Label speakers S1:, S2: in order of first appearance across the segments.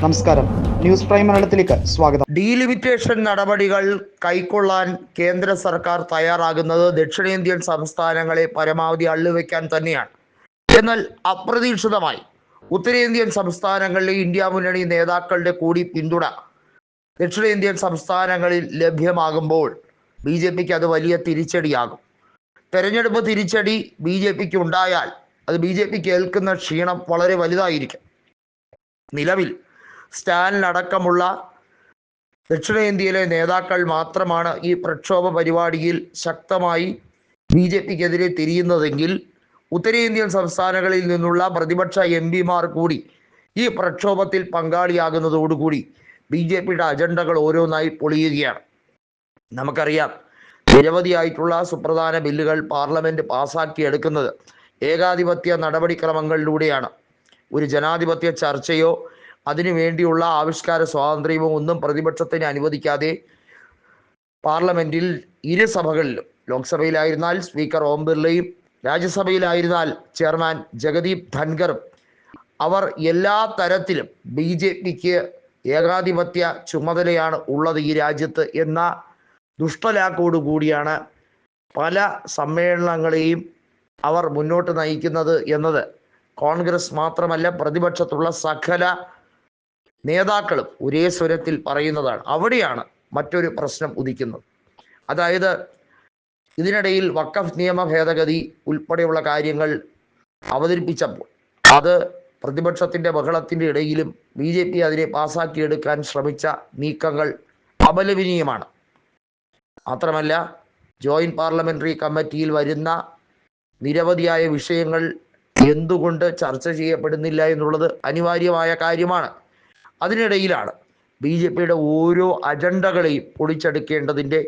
S1: നമസ്കാരം. News prime മലയാളത്തിലേക്ക് സ്വാഗതം.
S2: ഡീലിമിറ്റേഷൻ നടപടികൾ കൈക്കൊള്ളാൻ കേന്ദ്ര സർക്കാർ തയ്യാറാകുന്നത് ദക്ഷിണേന്ത്യൻ സംസ്ഥാനങ്ങളെ പരമാവധി അള്ളുവെക്കാൻ തന്നെയാണ്. എന്നാൽ അപ്രതീക്ഷിതമായി ഉത്തരേന്ത്യൻ സംസ്ഥാനങ്ങളിലെ ഇന്ത്യ മുന്നണി നേതാക്കളുടെ കൂടി പിന്തുണ ദക്ഷിണേന്ത്യൻ സംസ്ഥാനങ്ങളിൽ ലഭ്യമാകുമ്പോൾ ബി ജെ പിക്ക് അത് വലിയ തിരിച്ചടിയാകും. തെരഞ്ഞെടുപ്പ് തിരിച്ചടി ബി ജെ പിക്ക് ഉണ്ടായാൽ അത് ബി ജെ പിക്ക് ഏൽക്കുന്ന ക്ഷീണം വളരെ വലുതായിരിക്കും. നിലവിൽ സ്റ്റാലിനടക്കമുള്ള ദക്ഷിണേന്ത്യയിലെ നേതാക്കൾ മാത്രമാണ് ഈ പ്രക്ഷോഭ പരിപാടിയിൽ ശക്തമായി ബി ജെ പിക്കെതിരെ തിരിയുന്നതെങ്കിൽ ഉത്തരേന്ത്യൻ സംസ്ഥാനങ്ങളിൽ നിന്നുള്ള പ്രതിപക്ഷ എം പിമാർ കൂടി ഈ പ്രക്ഷോഭത്തിൽ പങ്കാളിയാകുന്നതോടുകൂടി ബി ജെ പിയുടെ അജണ്ടകൾ ഓരോന്നായി പൊളിയുകയാണ്. നമുക്കറിയാം നിരവധിയായിട്ടുള്ള സുപ്രധാന ബില്ലുകൾ പാർലമെന്റ് പാസാക്കി എടുക്കുന്നത് ഏകാധിപത്യ നടപടിക്രമങ്ങളിലൂടെയാണ്. ഒരു ജനാധിപത്യ ചർച്ചയോ അതിനു വേണ്ടിയുള്ള ആവിഷ്കാര സ്വാതന്ത്ര്യവും ഒന്നും പ്രതിപക്ഷത്തിന് അനുവദിക്കാതെ പാർലമെന്റിൽ ഇരു സഭകളിലും ലോക്സഭയിലായിരുന്നാൽ സ്പീക്കർ ഓം ബിർളയും രാജ്യസഭയിലായിരുന്നാൽ ചെയർമാൻ ജഗദീപ് ധൻഖറും. അവർ എല്ലാ തരത്തിലും ബി ജെ പിക്ക് ഏകാധിപത്യ ചുമതലയാണ് ഉള്ളത് ഈ രാജ്യത്ത് എന്ന ദുഷ്ടലാക്കോടു കൂടിയാണ് പല സമ്മേളനങ്ങളെയും അവർ മുന്നോട്ട് നയിക്കുന്നത് എന്നത്. കോൺഗ്രസ് മാത്രമല്ല പ്രതിപക്ഷത്തുള്ള സകല നേതാക്കളും ഒരേ സ്വരത്തിൽ പറയുന്നതാണ്. അവിടെയാണ് മറ്റൊരു പ്രശ്നം ഉദിക്കുന്നത്. അതായത് ഇതിനിടയിൽ വക്കഫ് നിയമ ഭേദഗതി ഉൾപ്പെടെയുള്ള കാര്യങ്ങൾ അവതരിപ്പിച്ചപ്പോൾ അത് പ്രതിപക്ഷത്തിന്റെ ബഹളത്തിന്റെ ഇടയിലും ബി ജെ പി അതിനെ പാസാക്കിയെടുക്കാൻ ശ്രമിച്ച നീക്കങ്ങൾ അപലപനീയമാണ്. മാത്രമല്ല ജോയിന്റ് പാർലമെന്ററി കമ്മിറ്റിയിൽ വരുന്ന നിരവധിയായ വിഷയങ്ങൾ എന്തുകൊണ്ട് ചർച്ച ചെയ്യപ്പെടുന്നില്ല എന്നുള്ളത് അനിവാര്യമായ കാര്യമാണ്. അതിനിടയിലാണ് ബി ജെ പിയുടെ ഓരോ അജണ്ടകളെയും പൊളിച്ചെടുക്കേണ്ടതിന്റെ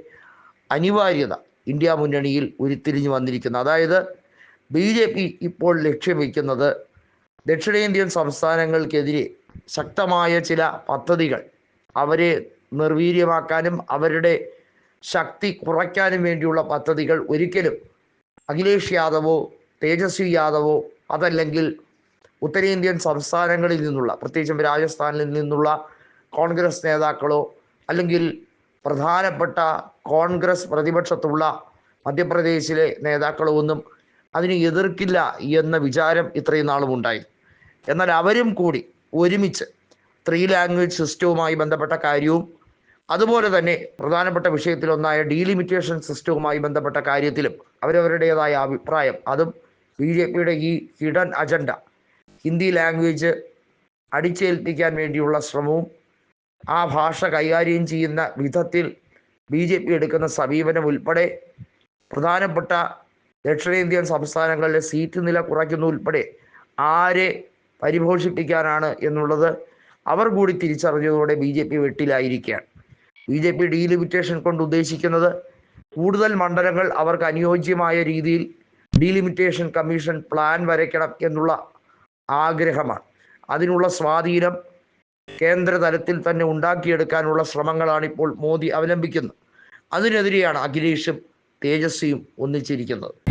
S2: അനിവാര്യത ഇന്ത്യ മുന്നണിയിൽ ഉരുത്തിരിഞ്ഞു വന്നിരിക്കുന്നത്. അതായത് ബി ജെ പി ഇപ്പോൾ ലക്ഷ്യം വയ്ക്കുന്നത് ദക്ഷിണേന്ത്യൻ സംസ്ഥാനങ്ങൾക്കെതിരെ ശക്തമായ ചില പദ്ധതികൾ അവരെ നിർവീര്യമാക്കാനും അവരുടെ ശക്തി കുറയ്ക്കാനും വേണ്ടിയുള്ള പദ്ധതികൾ ഒരിക്കലും അഖിലേഷ് യാദവോ തേജസ്വി യാദവോ അതല്ലെങ്കിൽ ഉത്തരേന്ത്യൻ സംസ്ഥാനങ്ങളിൽ നിന്നുള്ള പ്രത്യേകിച്ചും രാജസ്ഥാനിൽ നിന്നുള്ള കോൺഗ്രസ് നേതാക്കളോ അല്ലെങ്കിൽ പ്രധാനപ്പെട്ട കോൺഗ്രസ് പ്രതിപക്ഷത്തുള്ള മധ്യപ്രദേശിലെ നേതാക്കളോ ഒന്നും അതിനെ എതിർക്കില്ല എന്ന വിചാരം ഇത്രയും നാളും ഉണ്ടായി. എന്നാൽ അവരും കൂടി ഒരുമിച്ച് ത്രീ ലാംഗ്വേജ് സിസ്റ്റവുമായി ബന്ധപ്പെട്ട കാര്യവും അതുപോലെ തന്നെ പ്രധാനപ്പെട്ട വിഷയത്തിലൊന്നായ ഡീലിമിറ്റേഷൻ സിസ്റ്റവുമായി ബന്ധപ്പെട്ട കാര്യത്തിലും അവരവരുടേതായ അഭിപ്രായം. അതും ബി ജെ പിയുടെ ഈ ഹിഡൻ അജണ്ട ഹിന്ദി ലാംഗ്വേജ് അടിച്ചേൽപ്പിക്കാൻ വേണ്ടിയുള്ള ശ്രമവും ആ ഭാഷ കൈകാര്യം ചെയ്യുന്ന വിധത്തിൽ ബി ജെ പി എടുക്കുന്ന സമീപനം ഉൾപ്പെടെ പ്രധാനപ്പെട്ട ദക്ഷിണേന്ത്യൻ സംസ്ഥാനങ്ങളിലെ സീറ്റ് നില കുറയ്ക്കുന്ന ഉൾപ്പെടെ ആരെ പരിപോഷിപ്പിക്കാനാണ് എന്നുള്ളത് അവർ കൂടി തിരിച്ചറിഞ്ഞതോടെ ബി ജെ പി വെട്ടിലായിരിക്കുകയാണ്. ബി ജെ പി ഡീലിമിറ്റേഷൻ കൊണ്ട് ഉദ്ദേശിക്കുന്നത് കൂടുതൽ മണ്ഡലങ്ങൾ അവർക്ക് അനുയോജ്യമായ രീതിയിൽ ഡീലിമിറ്റേഷൻ കമ്മീഷൻ പ്ലാൻ വരയ്ക്കണം എന്നുള്ള ആഗ്രഹമാണ്. അതിനുള്ള സ്വാധീനം കേന്ദ്ര തലത്തിൽ തന്നെ ഉണ്ടാക്കിയെടുക്കാനുള്ള ശ്രമങ്ങളാണ് ഇപ്പോൾ മോദി അവലംബിക്കുന്നത്. അതിനെതിരെയാണ് അഖിലേഷും തേജസ്വിയും ഒന്നിച്ചിരിക്കുന്നത്.